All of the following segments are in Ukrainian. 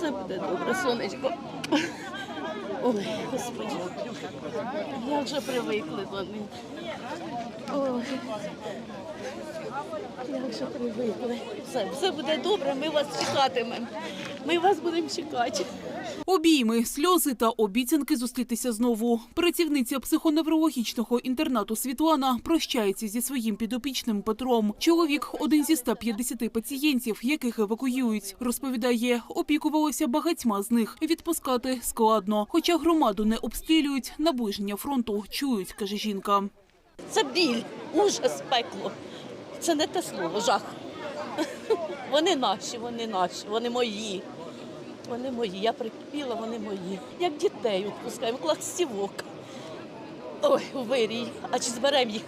Все буде добре, сонечко. Ой, господи, як вже привикли них. Ой, як же привикли. Все, все буде добре, ми вас чекатимемо. Ми вас будемо чекати. Обійми, сльози та обіцянки зустрітися знову. Працівниця психоневрологічного інтернату Світлана прощається зі своїм підопічним Петром. Чоловік один зі 150 пацієнтів, яких евакуюють. Розповідає, опікувалося багатьма з них. Відпускати складно. Хоча громаду не обстрілюють, наближення фронту чують, каже жінка. Це біль, ужас, пекло. Це не те слово, жах. Вони наші, вони наші, вони мої. Вони мої. Я прикипіла, вони мої. Як дітей відпускаємо, кластівок. Ой, вирій. А чи зберемо їх?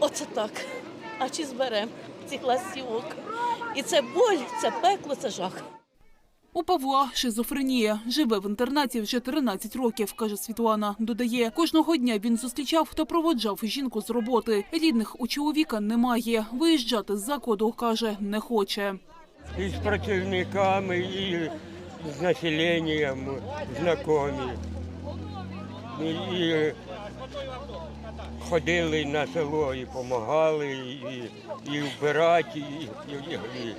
Оце так. А чи зберемо цих ластівок? І це боль, це пекло, це жах. У Павла шизофренія. Живе в інтернаті вже 13 років, каже Світлана. Додає, кожного дня він зустрічав та проводжав жінку з роботи. Рідних у чоловіка немає. Виїжджати з закладу, каже, не хоче. І з працівниками, і з населенням знайомі. І, ходили на село і допомагали, і, і вбирати, і, і, і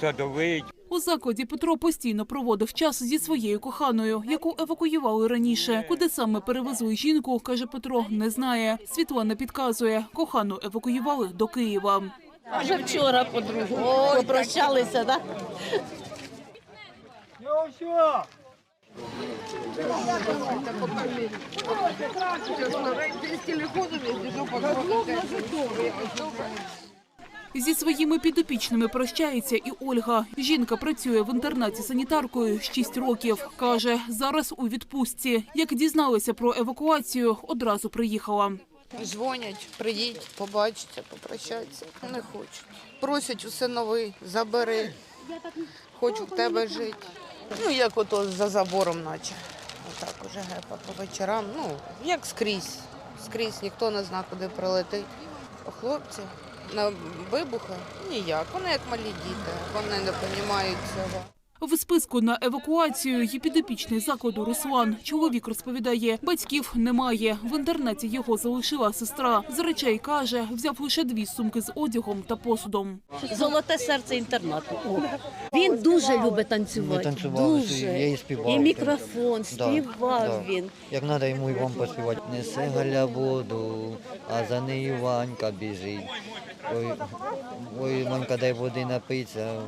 садовити. У закладі Петро постійно проводив час зі своєю коханою, яку евакуювали раніше. Куди саме перевезли жінку, каже Петро, не знає. Світлана підказує, кохану евакуювали до Києва. Вже вчора подругу попрощалися, так? Зі своїми підопічними прощається і Ольга. Жінка працює в інтернаті санітаркою 6 років. Каже, зараз у відпустці. Як дізналася про евакуацію, одразу приїхала. Дзвонять, приїдь, побачиться, попрощатися. Не хочуть. Просять усе новий, забери. Хочу в тебе жити. Ну, як ото за забором, наче. Отак уже гепа по вечорам. Ну, як скрізь. Скрізь ніхто не знає, куди прилетить. Хлопці на вибухи ніяк. Вони як малі діти, вони не розуміють цього. В списку на евакуацію є підопічний закладу Руслан. Чоловік розповідає, батьків немає. В інтернаті його залишила сестра. З речей каже, взяв лише дві сумки з одягом та посудом. Золоте серце інтернату. О. Він дуже любить танцювати. Дуже. я і співав. І мікрофон, співав да. він. Як треба йому і вам поспівати. Несе Галя воду, а за нею Ванька біжить. Ой, ой, Ванька, дай води напиться.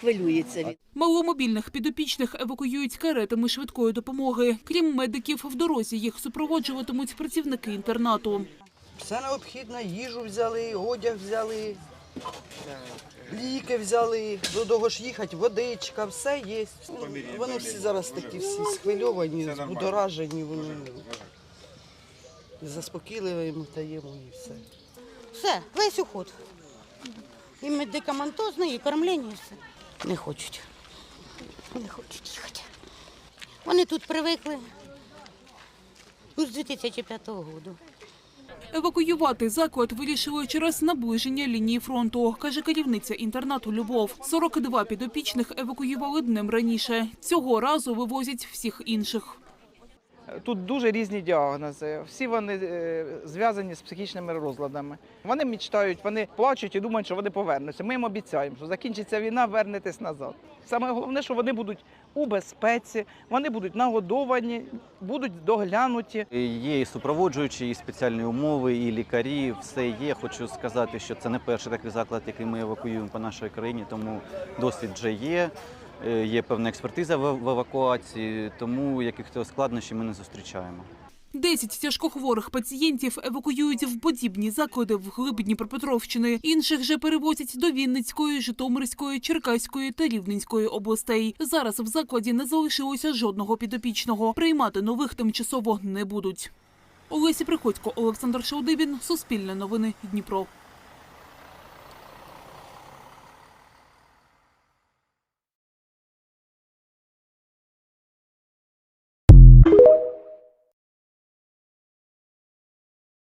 Хвилюється він. Маломобільних підопічних евакуюють каретами швидкої допомоги. Крім медиків, в дорозі їх супроводжуватимуть працівники інтернату. Все необхідне, їжу взяли, одяг взяли, ліки взяли, до того ж їхати, водичка, все є. Ну, Вони всі зараз такі всі схвильовані, збудоражені, вони заспокійливі даємо і все. Все, весь уход. І медикаментозне, і кормлення, і все. Не хочуть. Не хочуть їхати. Вони тут привикли ну, з 2005 року. Евакуювати заклад вирішили через наближення лінії фронту, каже керівниця інтернату Любов. 42 підопічних евакуювали днем раніше. Цього разу вивозять всіх інших. Тут дуже різні діагнози. Всі вони е, зв'язані з психічними розладами. Вони мечтають, вони плачуть і думають, що вони повернуться. Ми їм обіцяємо, що закінчиться війна, вернетесь назад. Саме головне, що вони будуть у безпеці, вони будуть нагодовані, будуть доглянуті. Є і супроводжуючі, і спеціальні умови, і лікарі. Все є. Хочу сказати, що це не перший такий заклад, який ми евакуюємо по нашій країні, тому досвід вже є. Е, Є певна експертиза в евакуації, тому якихось складнощів ми не зустрічаємо. Десять тяжкохворих пацієнтів евакуюють в подібні заклади в глиб Дніпропетровщини. Інших же перевозять до Вінницької, Житомирської, Черкаської та Рівненської областей. Зараз в закладі не залишилося жодного підопічного. Приймати нових тимчасово не будуть. Олесі Приходько, Олександр Шаудибін, Суспільне новини, Дніпро.